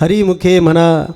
हरिमुखे म्हणा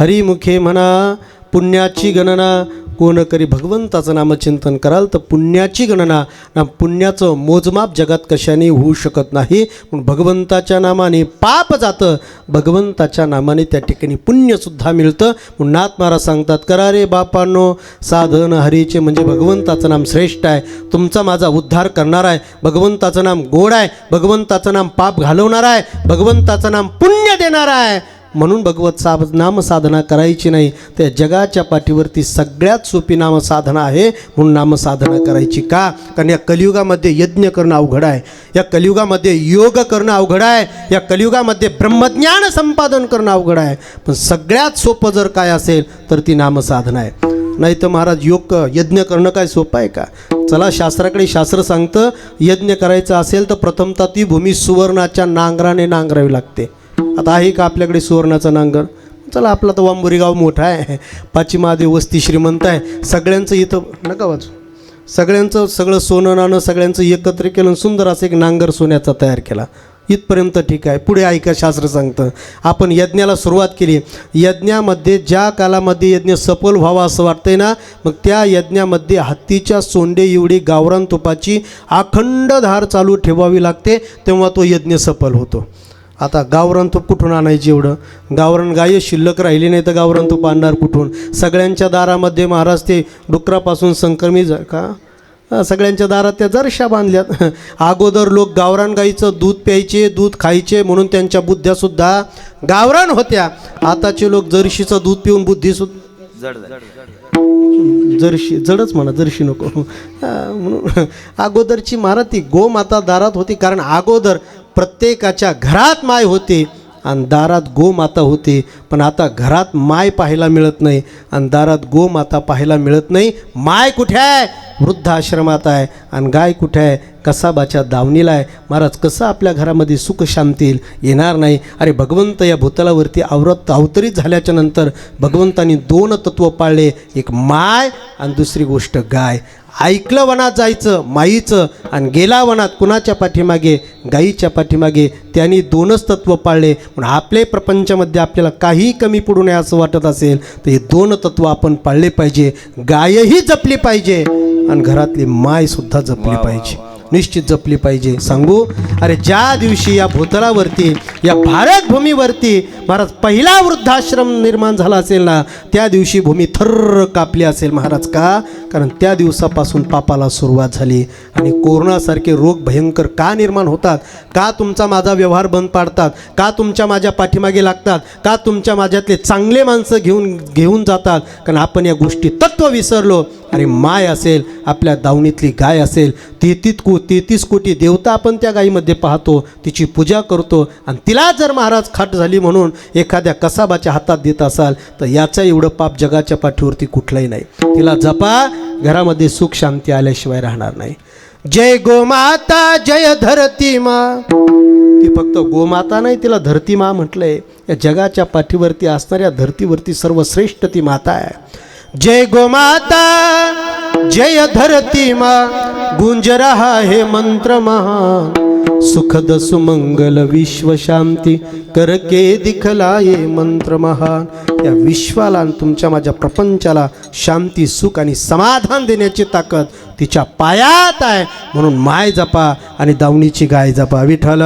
हरिमुखे म्हणा पुण्याची गणना कोण करी? भगवंताचं नामचिंतन कराल तर पुण्याची गणना ना पुण्याचं मोजमाप जगात कशाने होऊ शकत नाही? पण भगवंताच्या नामाने पाप जातं. भगवंताच्या नामाने त्या ठिकाणी पुण्यसुद्धा मिळतं. म्हणून नाथ महाराज सांगतात करा रे बापांनो साधन हरीचे म्हणजे भगवंताचं नाम श्रेष्ठ आहे. तुमचा माझा उद्धार करणार आहे. भगवंताचं नाम गोड आहे. भगवंताचं नाम पाप घालवणार आहे. भगवंताचं नाम पुण्य देणार आहे. म्हणून भगवत सा नामसाधना करायची नाही. त्या जगाच्या पाठीवरती सगळ्यात सोपी नामसाधना आहे म्हणून नामसाधना करायची का? कारण या कलियुगामध्ये यज्ञ करणं अवघड आहे. या कलियुगामध्ये योग करणं अवघड आहे. या कलियुगामध्ये ब्रह्मज्ञान संपादन करणं अवघड आहे. पण सगळ्यात सोपं जर काय असेल तर ती नामसाधना आहे. नाही तर महाराज योग यज्ञ करणं काय सोपं आहे का? चला शास्त्राकडे शास्त्र सांगतं यज्ञ करायचं असेल तर प्रथमतः ती भूमी सुवर्णाच्या नांगराने नांगरावी लागते. आता आहे का आपल्याकडे सुवर्णाचा नांगर? चला आपला तर वांबुरी गाव मोठा आहे. पाचवी महादेव वस्ती श्रीमंत आहे. सगळ्यांचं इथं नका वाचू. सगळ्यांचं सगळं सोनं नाणं सगळ्यांचं एकत्र केलं सुंदर असं एक नांगर सोन्याचा तयार केला. इथपर्यंत ठीक आहे. पुढे ऐका शास्त्र सांगतं. आपण यज्ञाला सुरुवात केली. यज्ञामध्ये ज्या कालामध्ये यज्ञ सफल व्हावा असं वाटतंय ना मग त्या यज्ञामध्ये हत्तीच्या सोंडे एवढी गावरान तुपाची अखंड धार चालू ठेवावी लागते तेव्हा तो यज्ञ सफल होतो. आता गावरान तूप कुठून आणायची एवढं? गावरान गाय शिल्लक राहिली नाही तर गावरान तूप आणणार कुठून? सगळ्यांच्या दारामध्ये महाराज ते डुकरापासून संक्रमित का? सगळ्यांच्या दारात त्या जरशा बांधल्यात. अगोदर लोक गावरान गाईचं दूध प्यायचे दूध खायचे म्हणून त्यांच्या बुद्ध्यासुद्धा गावरान होत्या. आताचे लोक जर्शीचं दूध पिऊन बुद्धीसुद्धा जर्शी जडच म्हणा जर्शी नको. म्हणून अगोदरची महाराज ती गोमाता दारात होती कारण अगोदर प्रत्येकाच्या घरात माय होते आणि दारात गोमाता होती. पण आता घरात माय पाहायला मिळत नाही आणि दारात गोमाता पाहायला मिळत नाही. माय कुठे आहे? वृद्धाश्रमात आहे. आणि गाय कुठे आहे? कसाबाच्या दावणीला आहे. महाराज कसं आपल्या घरामध्ये सुख शांती येणार नाही? अरे भगवंत या भूतलावरती आवरत अवतरित झाल्याच्यानंतर भगवंतानी दोन तत्व पाळले. एक माय आणि दुसरी गोष्ट गाय. ऐकलं वनात जायचं माईचं आणि गेला वनात कुणाच्या पाठीमागे? गाईच्या पाठीमागे. त्यांनी दोनच तत्व पाळले. म्हणून आपले प्रपंचामध्ये आपल्याला काही कमी पडू नये असं वाटत असेल तर हे दोन तत्व आपण पाळले पाहिजे. गायही जपली पाहिजे आणि घरातली मायसुद्धा जपली पाहिजे. निश्चित जपली पाहिजे. सांगू? अरे ज्या दिवशी या भूतलावरती या भारत भूमीवरती महाराज पहिला वृद्धाश्रम निर्माण झाला असेल ना त्या दिवशी भूमी थर्र कापली असेल महाराज का? कारण त्या दिवसापासून पापाला सुरुवात झाली. आणि कोरोनासारखे रोग भयंकर का निर्माण होतात? का तुमचा माझा व्यवहार बंद पाडतात? का तुमच्या माझ्या पाठीमागे लागतात? का तुमच्या माझ्यातले चांगले माणसं घेऊन घेऊन जातात? कारण आपण या गोष्टी तत्व विसरलो. अरे माय असेल आपल्या दावणीतली गाय असेल तेहतीस को तेहतीस कोटी देवता आपण त्या गायीमध्ये पाहतो तिची पूजा करतो आणि तिला जर महाराज खाट झाली म्हणून एखाद्या कसाबाच्या हातात देत असाल तर याचं एवढं पाप जगाच्या पाठीवरती कुठलंही नाही. तिला जपा घरामध्ये सुख शांती आल्याशिवाय राहणार नाही. जय गोमाता जय धरती मा. ती फक्त गोमाता नाही तिला धरती मा म्हटलंय. या जगाच्या पाठीवरती असणाऱ्या धरतीवरती सर्वश्रेष्ठ ती माता आहे. जय गोमाता जय धरती मा गुंज रहा हे मंत्र महान सुखद सुमंगल विश्व शांती करके दिखलाये मंत्र महान या विश्वाला आणि तुमच्या माझ्या प्रपंचाला शांती सुख आणि समाधान देण्याची ताकद तिच्या पायात आहे. म्हणून माय जपा आणि दावणीची गाय जपा. विठ्ठल.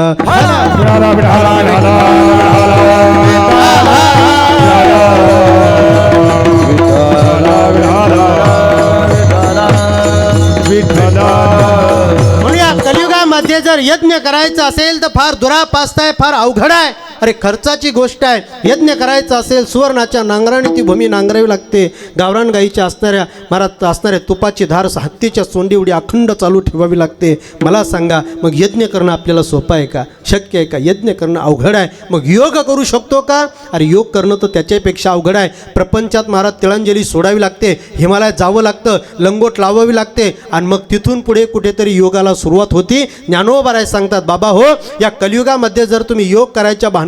जर यज्ञ करायचा असेल तर फार दुरापास्त आहे फार अवघड आहे. अरे खर्चाची गोष्ट आहे. यज्ञ करायचं असेल सुवर्णाच्या नांगराने ती भूमी नांगरावी लागते. गावरान गाईच्या असणाऱ्या महाराज असणाऱ्या तुपाची धार हत्तीच्या सोंडी उडी अखंड चालू ठेवावी लागते. मला सांगा मग यज्ञ करणं आपल्याला सोपं आहे का? शक्य आहे का? यज्ञ करणं अवघड आहे. मग योग करू शकतो का? अरे योग करणं तर त्याच्यापेक्षा अवघड आहे. प्रपंचात महाराज तिळांजली सोडावी लागते. हिमालयात जावं लागतं. लंगोट लावावी लागते. आणि मग तिथून पुढे कुठेतरी योगाला सुरुवात होती. ज्ञानोबाराय सांगतात बाबा हो या कलियुगामध्ये जर तुम्ही योग करायच्या भान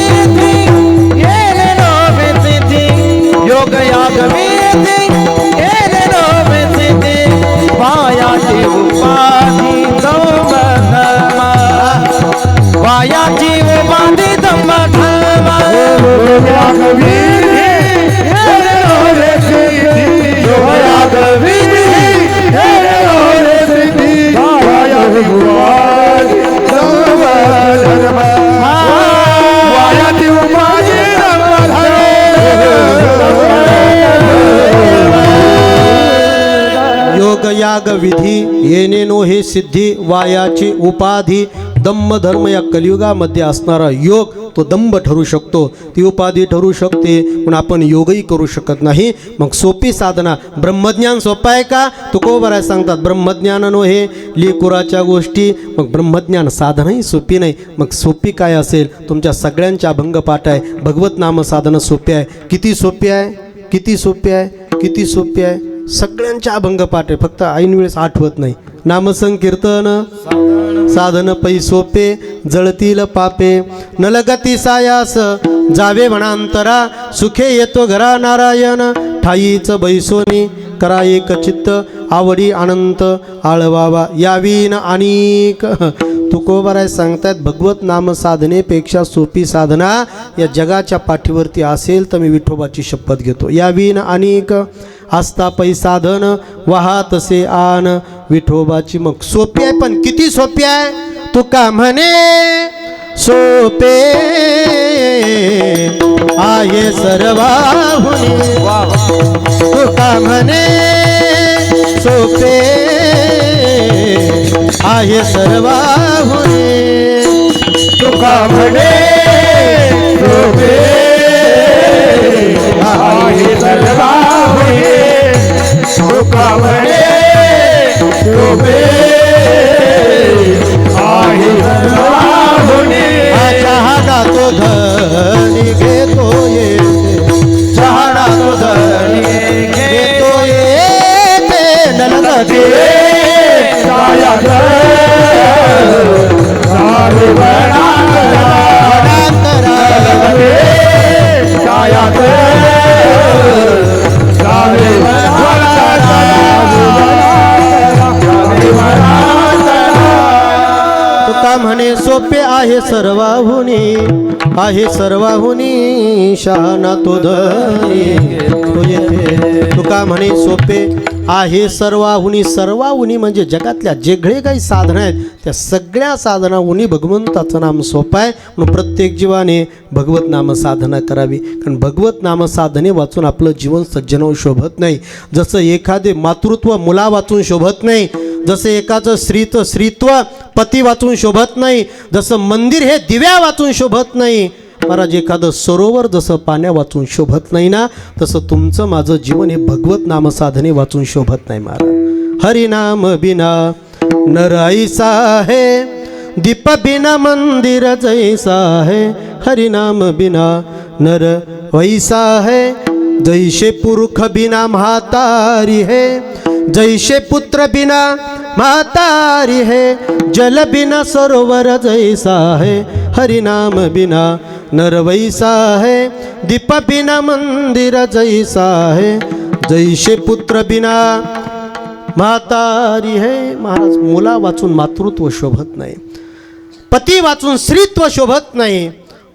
ઉપાધિ તો બદલમાં વાયા જીવ બાંધી તમ याग विधी येणेनो हे सिद्धी वायाची उपाधी. दम्म धर्म या कलियुगामध्ये असणारा योग तो दंभ ठरू शकतो. ती उपाधी ठरू शकते पण आपण योगही करू शकत नाही. मग सोपी साधना ब्रह्मज्ञान सोपं आहे का? तुकोबराय सांगतात ब्रह्मज्ञानानो हे लिकुराच्या गोष्टी. मग ब्रह्मज्ञान साधनही सोपी नाही. मग सोपी काय असेल? तुमच्या सगळ्यांच्या अभंगपाठ आहे. भगवत नाम साधनं सोपी आहे. किती सोपी आहे? किती सोपी आहे? किती सोपी आहे? सगळ्यांच्या अभंग पाठ आहे फक्त ऐन वेळेस आठवत नाही. नामसंकीर्तन साधन पै सोपे जळतील पापे. नलगती सायास जावे म्हणांतरा सुखे येतो घरा नारायण. ठाईच बैसोनी करा एक चित्त आवडी अनंत आळवावा यावीन अनेक. तुकोबराय सांगतायत भगवत नाम साधनेपेक्षा सोपी साधना या जगाच्या पाठीवरती असेल तर मी विठोबाची शपथ घेतो. यावीन अनेक. असता पैसा धन साधन वाहातसे आन. विठोबाची मग सोपी आहे पण किती सोपी आहे? तुका म्हणे सोपे आहे सर्वाहुनी. का म्हणे सोपे आहे सर्वाहुनी. तुका म्हणे सोपे आहे सर्वा होय तुका म्हणे सोपे आहे चहाडा तो धनी घेतो ये चहाडा तो धनी घेतो ये सारे बना तुका म्हणे सोपे आहे सर्वाहुनी आहे सर्वाहुनी शाना तो तो येथे तुका म्हणे सोपे आहे सर्वाहुनी सर्वाहुनी म्हणजे जगातल्या जेगळे काही साधनं आहेत त्या सगळ्या साधनाहुनी भगवंताचं नाम सोपं आहे. म्हणून प्रत्येक जीवाने भगवत नाम साधना करावी. कारण भगवत नाम साधने वाचून आपलं जीवन सज्जन शोभत नाही. जसं एखादे मातृत्व मुला वाचून शोभत नाही जसं एकाचं स्त्रीचं स्त्रीत्व पती वाचून शोभत नाही जसं मंदिर हे दिव्या वाचून शोभत नाही महाराज एखादं सरोवर जसं पाण्या वाचून शोभत नाही ना तसं तुमचं माझं जीवन हे भगवत नामसाधने वाचून शोभत नाही महाराज. हरिनाम बिना नर ऐसा है दीप बिना मंदिर जैसा है हरिनाम बिना नर वैसा है जैसे पुरुष बिना म्हातारी है जैसे पुत्र बिना म्हातारी है जल बिना सरोवर जैसा है हरिनाम बिना नर वैसा है दीप बिना मंदिर जैसा है जैसे पुत्र बिना म्हातारी है। महाराज मुला वाचून मातृत्व शोभत नाही पती वाचून स्त्रीत्व शोभत नाही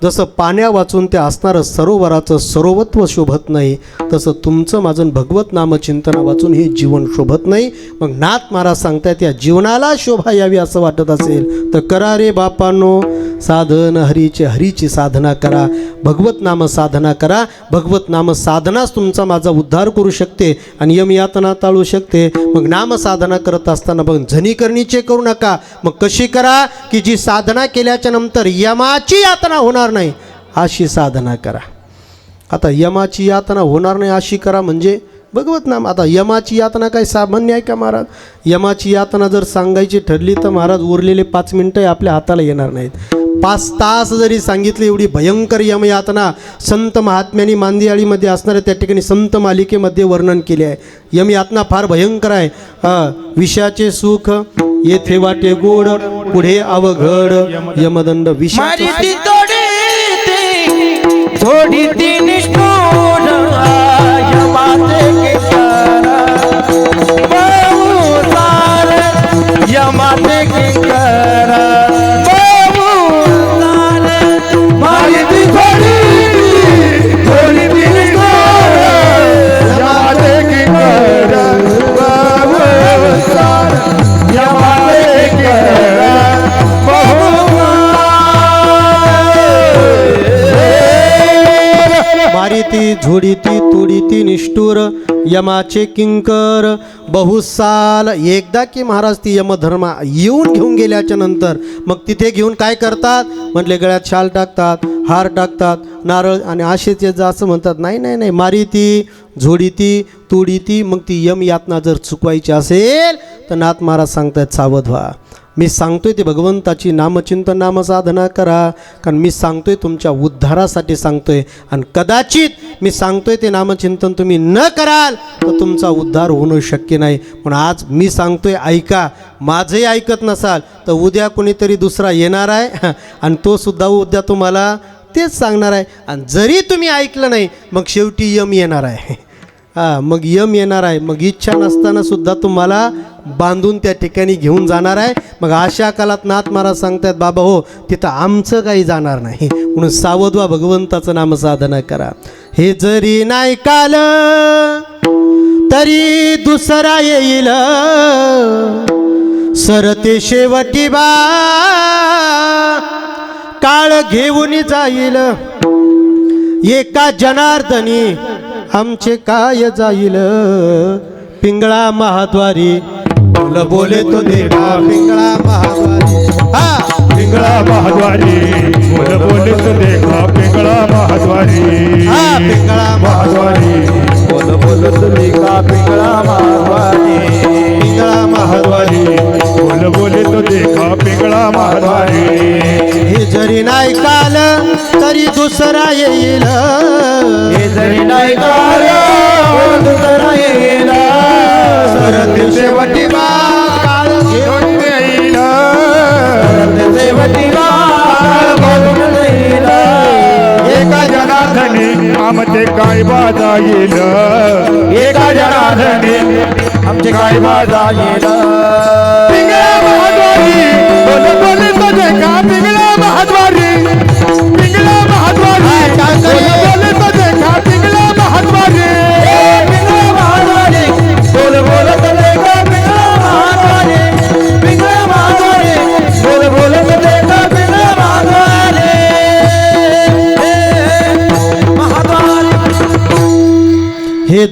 जसं पाण्या वाचून ते असणारं सरोवराचं सरोवत्व शोभत नाही तसं तुमचं माझं भगवत नामचिंतना वाचून हे जीवन शोभत नाही. मग नाथ महाराज सांगतायत या जीवनाला शोभा यावी असं वाटत असेल तर करा रे बापांनो. साधन हरीचे हरीची साधना करा. भगवत नाम साधना करा. भगवत नाम साधनाच तुमचा माझा उद्धार करू शकते आणि यम यातना टाळू शकते. मग नाम साधना करत असताना बघ झनीकरणीचे करू नका. मग कशी करा? की जी साधना केल्याच्यानंतर यमाची यातना होणार नाही अशी साधना करा. आता यमाची यातना होणार नाही अशी करा म्हणजे भगवत नाम. आता यमाची यातना काय सामान्य आहे का महाराज? यमाची यातना जर सांगायची ठरली तर महाराज उरलेले पाच मिनटं आपल्या हाताला येणार नाहीत. पाच तास जरी सांगितली एवढी भयंकर यमयातना संत महात्म्यांनी मांदियाळीमध्ये असणाऱ्या त्या ठिकाणी संत मालिकेमध्ये वर्णन केले आहे. यमयातना फार भयंकर आहे. विषयाचे सुख येथे वाटे गोड पुढे अवघड यमदंड थोडी ती थोडी ती निष्ठूर यमाचे किंकर बहुसार थोडी ती झोडीती तुडीती निष्ठुर यमाचे किंकर. बहुसाल एकदा की महाराज ती यमधर्मा येऊन घेऊन गेल्याच्यानंतर मग तिथे घेऊन काय करतात? म्हटले गळ्यात शाल टाकतात हार टाकतात नारळ आणि आशेचे जा असं म्हणतात नाही नाही नाही मारिती झोडीती तुडीती मग ती यम यातना जर चुकवायची असेल तर नाथ महाराज सांगतायत सावध व्हा. मी सांगतोय ते भगवंताची नामचिंतन नामसाधना करा कारण मी सांगतोय तुमच्या उद्धारासाठी सांगतोय. आणि कदाचित मी सांगतोय ते नामचिंतन तुम्ही न कराल तर तुमचा उद्धार होणं शक्य नाही. पण आज मी सांगतोय ऐका माझंही ऐकत नसाल तर उद्या कोणीतरी दुसरा येणार आहे आणि तो सुद्धा उद्या तुम्हाला तेच सांगणार आहे. आणि जरी तुम्ही ऐकलं नाही मग शेवटी यम येणार आहे. हां मग यम येणार आहे. मग इच्छा नसताना सुद्धा तुम्हाला बांधून त्या ठिकाणी घेऊन जाणार आहे. मग अशा कालात नाथ महाराज सांगतात बाबा हो तिथं आमचं काही जाणार नाही. म्हणून सावध वा भगवंताचं नामसाधना करा. हे जरी नाही काल तरी दुसरा येईल. सरते शेवटी बा काळ घेऊन जाईल. एका जनार्दनी आमचे काय जाईल? पिंगळा महाद्वारी. बोल बोले तो देवा पिंगळा महाद्वारी. हा! पिंगळा महाद्वारी. बोल बोले तो देखा पिंगळा महाद्वारी. हा पिंगळा महाद्वारी. बोल बोल तुम्ही का पिंगळा मारवानी पिंगळा महाद्वारी. महाद्वारी बोल बोले तो देखा पिंगळा महाद्वारी. तरी दुसरा येईल. हे जरी नाही काळ दुसरा येईल. सरते शेवटी बा घेऊन येईल. देवती काळ बोलून येईल. एका आमचे काय बाजा येईल एका जनार्दनी आमचे काय बाजा येईल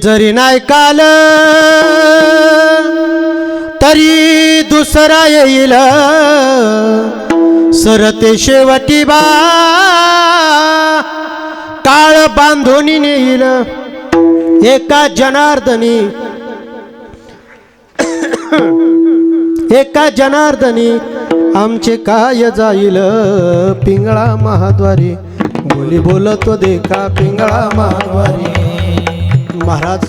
जरी नाही काल तरी दुसरा येईल. सरते शेवटी बा काळ बांधून नेईल. एका जनार्दनी एका जनार्दनी आमचे काय जाईल? पिंगळा महाद्वारी बोली बोलतो देखा पिंगळा महाद्वारी. महाराज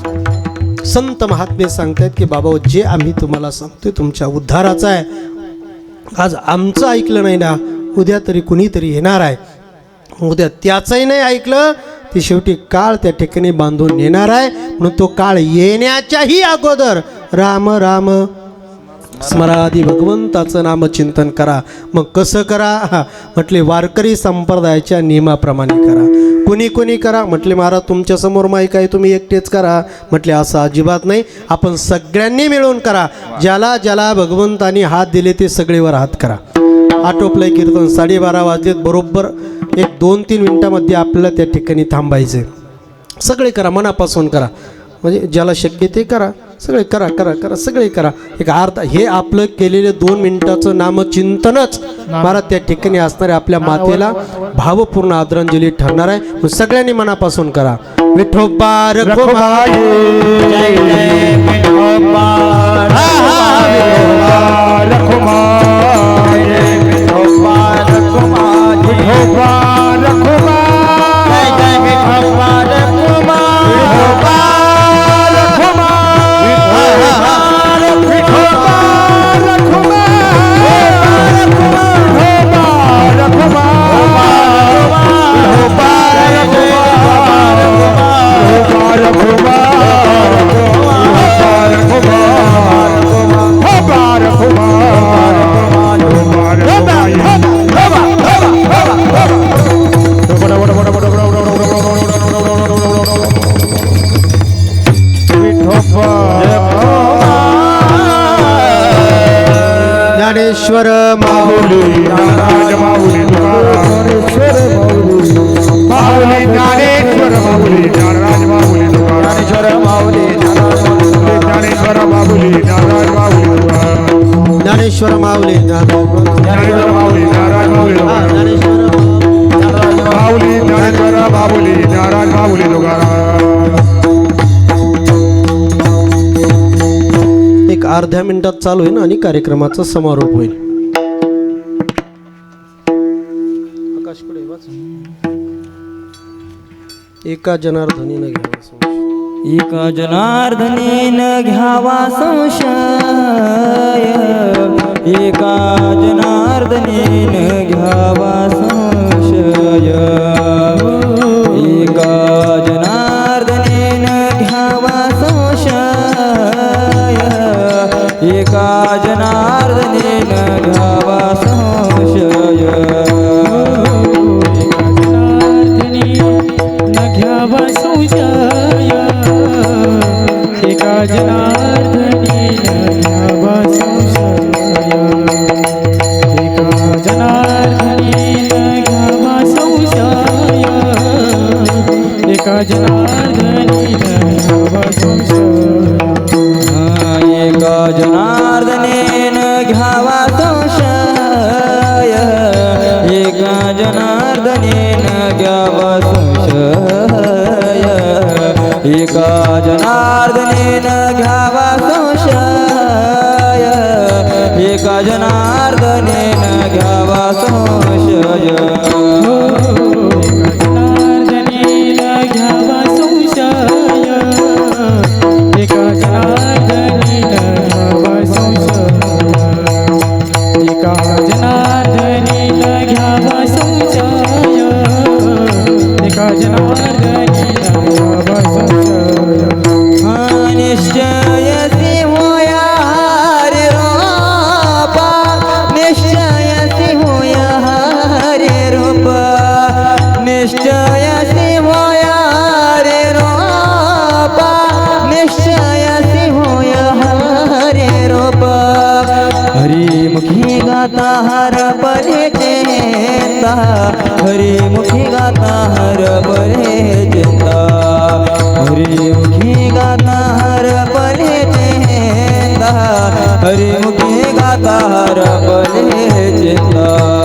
संत महात्मे सांगतायत की बाबा जे आम्ही तुम्हाला सांगतोय तुमच्या उद्धाराचा आहे. आज आमचं ऐकलं नाही ना उद्या तरी कुणीतरी येणार आहे. उद्या त्याचंही नाही ऐकलं ते शेवटी काळ त्या ठिकाणी बांधून येणार आहे. म्हणून तो काळ येण्याच्याही अगोदर राम राम स्मरादी भगवंताचं नामचिंतन करा. मग कसं करा? हा, म्हटले वारकरी संप्रदायाच्या नियमाप्रमाणे करा. कुणी कुणी करा म्हटले महाराज तुमच्यासमोर माहीत आहे तुम्ही एकटेच करा. म्हटले असं अजिबात नाही. आपण सगळ्यांनी मिळून करा. ज्याला ज्याला भगवंतानी हात दिले ते सगळेवर हात करा. आटोपलं कीर्तन साडेबारा वाजलेत. बरोबर एक दोन तीन मिनटामध्ये आपल्याला त्या ठिकाणी थांबायचं सगळे करा मनापासून करा. म्हणजे ज्याला शक्य ते करा. सगळे करा करा करा सगळे करा. एक अर्धा हे आपलं केलेले दोन मिनिटाचं नामचिंतनच मला त्या ठिकाणी असणाऱ्या आपल्या मातेला भावपूर्ण आदरांजली ठरणार आहे. सगळ्यांनी मनापासून करा. विठोबा रखोबा ज्ञानेश्वर माऊली ज्ञानेश्वर माऊली ज्ञानेश्वर माऊली ज्ञानेश्वर माऊली तुकाराम एक अर्ध्या मिनिटात चालू ना आणि कार्यक्रमाचा समारोप होईल आकाश कुठे आहे? वाच. एका जनार्दनीनं घ्यावा संशय. एका जनार्दनेन घ्यावा संशय एका जनार्दनेन घ्यावा संशय. जनार्दनी एका जनार्दनेन घ्यावा संशय। एका जनार्दनेन घ्यावा संशय। एका जनार्दनेन घ्यावा घ्यावा संशय। निश्चय सिंहोया हरे रोप निश्चय शिवय हरे रूपा। हरिमुखी गाता हर परे चेता हरिमुखी गाता हर परे चेता हरिमुखी गाता हर परे चेता हरिमुखी गाता हर बरे चेता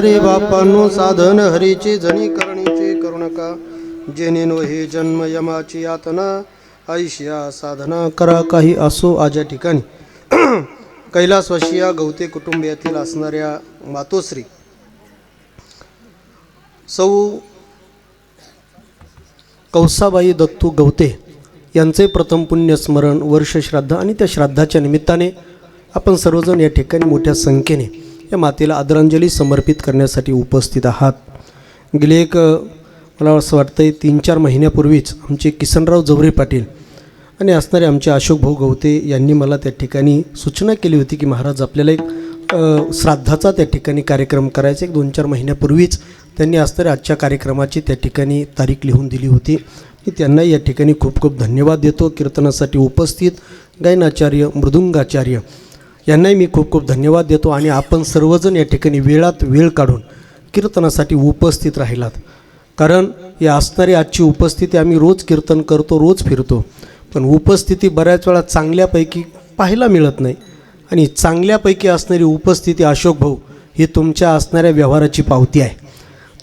रे बापांनो साधन हरीचे जणी करणीचे करू नका जेनेनो हे जन्म यमाची यातना आयुष्या साधना करा काही असो आज ठिकाणी. ठिकाणी कैलासवासिया गवते कुटुंबियातील असणाऱ्या मातोश्री. सौ कौसाबाई दत्तू गवते यांचे प्रथम पुण्यस्मरण वर्षश्राद्ध आणि त्या श्राद्धाच्या निमित्ताने आपण सर्वजण या ठिकाणी मोठ्या संख्येने या मातेला आदरांजली समर्पित करण्यासाठी उपस्थित आहात. गेले एक मला असं वाटतं आहे तीन चार महिन्यापूर्वीच आमचे किसनराव जवरे पाटील आणि असणारे आमचे अशोक भाऊ गवते यांनी मला त्या ठिकाणी सूचना केली होती की महाराज आपल्याला एक श्राद्धाचा त्या ठिकाणी कार्यक्रम करायचा एक दोन चार महिन्यापूर्वीच त्यांनी असणाऱ्या आजच्या कार्यक्रमाची त्या ठिकाणी तारीख लिहून दिली होती. मी त्यांना या ठिकाणी खूप खूप धन्यवाद देतो. कीर्तनासाठी उपस्थित गायनाचार्य मृदुंगाचार्य यांनाही मी खूप खूप धन्यवाद देतो आणि आपण सर्वजण या ठिकाणी वेळात वेळ काढून कीर्तनासाठी उपस्थित राहिलात. कारण या असणारी आजची उपस्थिती आम्ही रोज कीर्तन करतो रोज फिरतो. पण उपस्थिती बऱ्याच वेळा चांगल्यापैकी पाहायला मिळत नाही. आणि चांगल्यापैकी असणारी उपस्थिती अशोक भाऊ ही तुमच्या असणाऱ्या व्यवहाराची पावती आहे.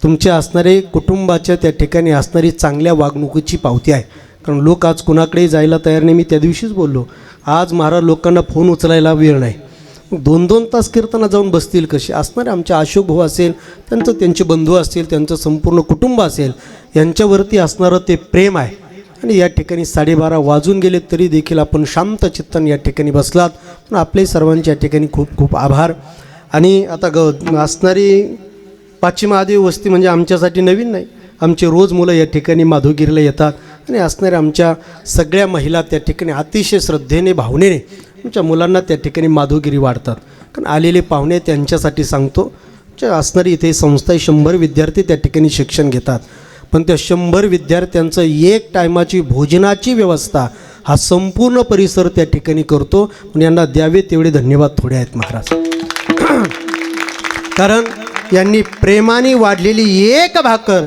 तुमच्या असणारे कुटुंबाच्या त्या ठिकाणी असणारी चांगल्या वागणुकीची पावती आहे. कारण लोक आज कुणाकडेही जायला तयार नाही. मी त्या दिवशीच बोललो आज महाराज लोकांना फोन उचलायला वेळ नाही. दोन दोन तास कीर्तना जाऊन बसतील कसे असणारे आमचे अशोक भाऊ असेल त्यांचं त्यांचे बंधू असतील त्यांचं संपूर्ण कुटुंब असेल यांच्यावरती असणारं ते प्रेम आहे. आणि या ठिकाणी साडेबारा वाजून गेले तरी देखील आपण शांत चित्तन या ठिकाणी बसलात. पण आपले सर्वांचे या ठिकाणी खूप खूप आभार. आणि आता ग असणारी पाचवी महादेव वस्ती म्हणजे आमच्यासाठी नवीन नाही. आमचे रोज मुलं या ठिकाणी माधवगिरीला येतात. आणि असणाऱ्या आमच्या सगळ्या महिला त्या ठिकाणी अतिशय श्रद्धेने भावनेने आमच्या मुलांना त्या ठिकाणी माधुगिरी वाढतात. कारण आलेले पाहुणे त्यांच्यासाठी सांगतो असणारी इथे संस्था शंभर विद्यार्थी त्या ठिकाणी शिक्षण घेतात. पण त्या शंभर विद्यार्थ्यांचं एक टायमाची भोजनाची व्यवस्था हा संपूर्ण परिसर त्या ठिकाणी करतो. पण यांना द्यावे तेवढे धन्यवाद थोडे आहेत महाराज. कारण यांनी प्रेमाने वाढलेली एक भाकर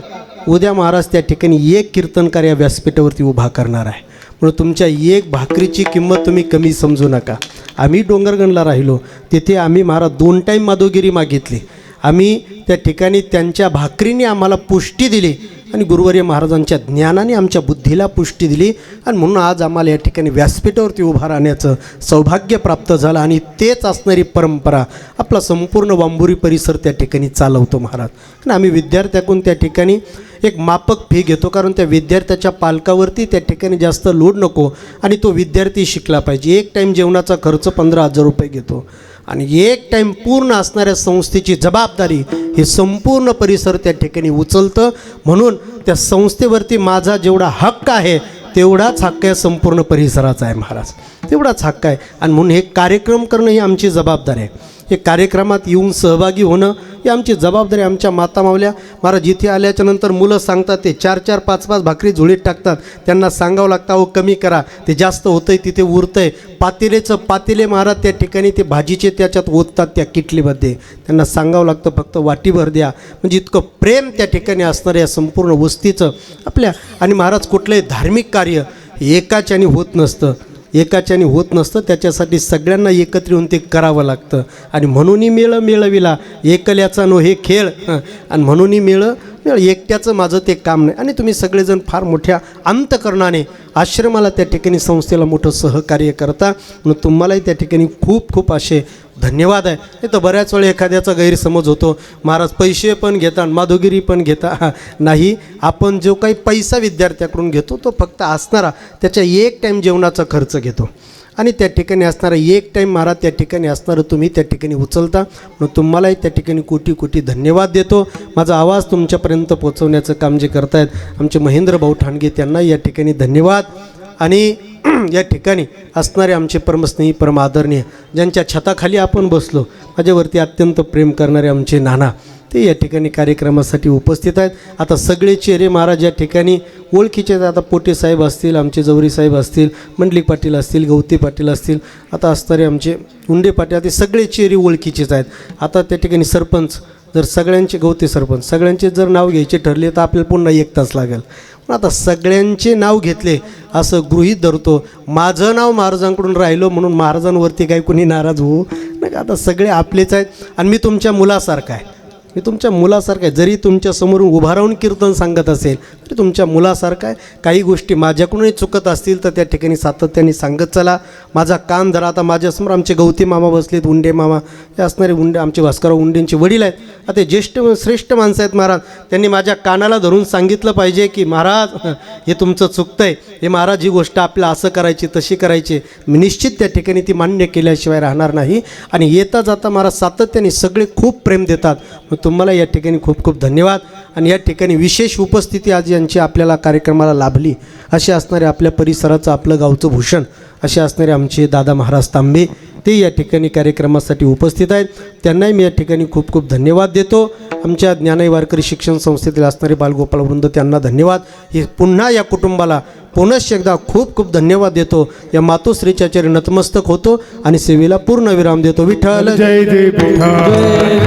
उद्या महाराज त्या ठिकाणी एक कीर्तनकार या व्यासपीठावरती उभा करणार आहे. म्हणून तुमच्या एक भाकरीची किंमत तुम्ही कमी समजू नका. आम्ही डोंगरगणला राहिलो. तिथे आम्ही महाराज दोन टाईम माधवगिरी मागितली. आम्ही त्या ठिकाणी त्यांच्या भाकरीने आम्हाला पुष्टी दिली. आणि गुरुवर्य महाराजांच्या ज्ञानाने आमच्या बुद्धीला पुष्टी दिली. आणि म्हणून आज आम्हाला या ठिकाणी व्यासपीठावरती उभा राहण्याचं सौभाग्य प्राप्त झालं आणि तेच असणारी परंपरा आपला संपूर्ण वांबुरी परिसर त्या ठिकाणी चालवतो महाराज. आणि आम्ही विद्यार्थ्याकडून त्या ठिकाणी एक मापक फी घेतो कारण त्या विद्यार्थ्याच्या पालकावरती त्या ठिकाणी जास्त लोड नको आणि तो विद्यार्थी शिकला पाहिजे. एक टाईम जेवणाचा खर्च पंधरा हजार रुपये घेतो. आणि एक टाईम पूर्ण असणाऱ्या संस्थेची जबाबदारी हे संपूर्ण परिसर त्या ठिकाणी उचलतं. म्हणून त्या संस्थेवरती माझा जेवढा हक्क आहे तेवढाच हक्क आहे संपूर्ण परिसराचा आहे महाराज. तेवढाच हक्क आहे. आणि म्हणून हे कार्यक्रम करणं ही आमची जबाबदारी आहे. हे कार्यक्रमात येऊन सहभागी होणं ही आमची जबाबदारी आमच्या माता मावल्या महाराज इथे आल्याच्यानंतर मुलं सांगतात ते चार चार पाच पाच भाकरी झुळीत टाकतात. त्यांना सांगावं लागतं अहो कमी करा. ते जास्त होतंय तिथे उरतंय. पातेलेचं पातेले महाराज त्या ठिकाणी ते भाजीचे त्याच्यात ओततात त्या किटलीमध्ये. त्यांना सांगावं लागतं फक्त वाटीभर द्या. म्हणजे इतकं प्रेम त्या ठिकाणी असणाऱ्या या संपूर्ण वस्तीचं आपल्या आणि महाराज कुठलंही धार्मिक कार्य एकाच्याने होत नसतं. एकाच्याने होत नसतं त्याच्यासाठी सगळ्यांना एकत्र येऊन ते करावं लागतं. आणि म्हणूनही मेळ मिळविला. एकल्याचा नो हे खेळ. आणि म्हणूनही मेळ एकट्याचं माझं ते काम नाही. आणि तुम्ही सगळेजण फार मोठ्या अंतकरणाने आश्रमाला त्या ठिकाणी संस्थेला मोठं सहकार्य करता. म्हणून तुम्हालाही त्या ठिकाणी खूप खूप असे धन्यवाद आहे. नाही तर बऱ्याच वेळा एखाद्याचा गैरसमज होतो. महाराज पैसे पण घेता आणि माधुगिरी पण घेता. नाही. आपण जो काही पैसा विद्यार्थ्याकडून घेतो तो फक्त असणारा. त्याच्या एक टाईम जेवणाचा खर्च घेतो. आणि त्या ठिकाणी असणारा एक टाईम मारा त्या ठिकाणी असणारं तुम्ही त्या ठिकाणी उचलता. म्हणून तुम्हालाही त्या ठिकाणी कोटी कोटी धन्यवाद देतो. माझा आवाज तुमच्यापर्यंत पोचवण्याचं काम जे करतायत आमचे महेंद्र भाऊ ठाणगे त्यांना या ठिकाणी धन्यवाद. आणि या ठिकाणी असणारे आमचे परमस्नेही परम आदरणीय ज्यांच्या छताखाली आपण बसलो माझ्यावरती अत्यंत प्रेम करणारे आमचे नाना ते या ठिकाणी कार्यक्रमासाठी उपस्थित आहेत. आता सगळे चेहरे महाराज या ठिकाणी ओळखीचे आहेत. आता पोटे साहेब असतील आमचे जवरी साहेब असतील मंडली पाटील असतील गवती पाटील असतील आता असणारे आमचे उंडे पाटील ते सगळे चेहरे ओळखीचेच आहेत. आता त्या ठिकाणी सरपंच जर सगळ्यांचे गवते सरपंच सगळ्यांचे जर नाव घ्यायचे ठरले तर आपल्याला पुन्हा एक तास लागेल. पण आता सगळ्यांचे नाव घेतले असं गृहीत धरतो. माझं नाव महाराजांकडून राहिलो म्हणून महाराजांवरती काही कोणी नाराज होऊ नाही का आता सगळे आपलेच आहेत आणि मी तुमच्या मुलासारखा आहे. मी तुमच्या मुलासारखं आहे. जरी तुमच्या समोरून उभा राहून कीर्तन सांगत असेल तरी तुमच्या मुलासारखं आहे. काही गोष्टी माझ्याकडूनही चुकत असतील तर त्या ठिकाणी सातत्याने सांगत चला. माझा कान धरा आता माझ्यासमोर. आमचे गवती मामा बसलेत उंडे मामा. हे असणारे उंडे आमचे भास्करराव उंडेंचे वडील आहेत. आता ज्येष्ठ श्रेष्ठ माणसं आहेत महाराज. त्यांनी माझ्या कानाला धरून सांगितलं पाहिजे की महाराज हे तुमचं चुकतं आहे हे महाराज ही गोष्ट आपल्याला असं करायची तशी करायची. मी निश्चित त्या ठिकाणी ती मान्य केल्याशिवाय राहणार नाही. आणि येता जाता महाराज सातत्याने सगळे खूप प्रेम देतात. मग तुम्हाला या ठिकाणी खूप खूप धन्यवाद. आणि या ठिकाणी विशेष उपस्थिती आज यांची आपल्याला कार्यक्रमाला लाभली. असे असणारे आपल्या परिसराचं आपलं गावचं भूषण. असे असणारे आमचे दादा महाराज तांबे ते या ठिकाणी कार्यक्रमासाठी उपस्थित आहेत. त्यांनाही मी या ठिकाणी खूप खूप धन्यवाद देतो. आमच्या ज्ञानाई वारकरी शिक्षण संस्थेतील असणारे बालगोपाल वृंद त्यांना धन्यवाद. हे पुन्हा या कुटुंबाला पुनश्च एकदा खूप खूप धन्यवाद देतो. या मातोश्रीच्या चरी नतमस्तक होतो आणि सेवेला पूर्ण विराम देतो. विठ्ठल जय जय विठ्ठल.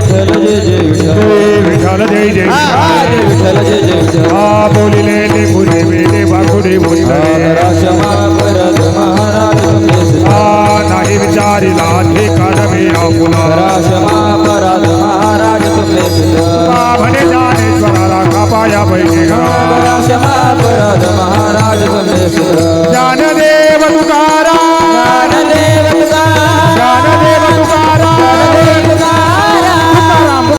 जय विठ्ठल जय जय नाही विचारिला ठिकाण मिळा पुला महाराज तुझे म्हणे ज्ञानेश्वराला कापाया पैकी महाराज तुझे ज्ञानदेव तुकारा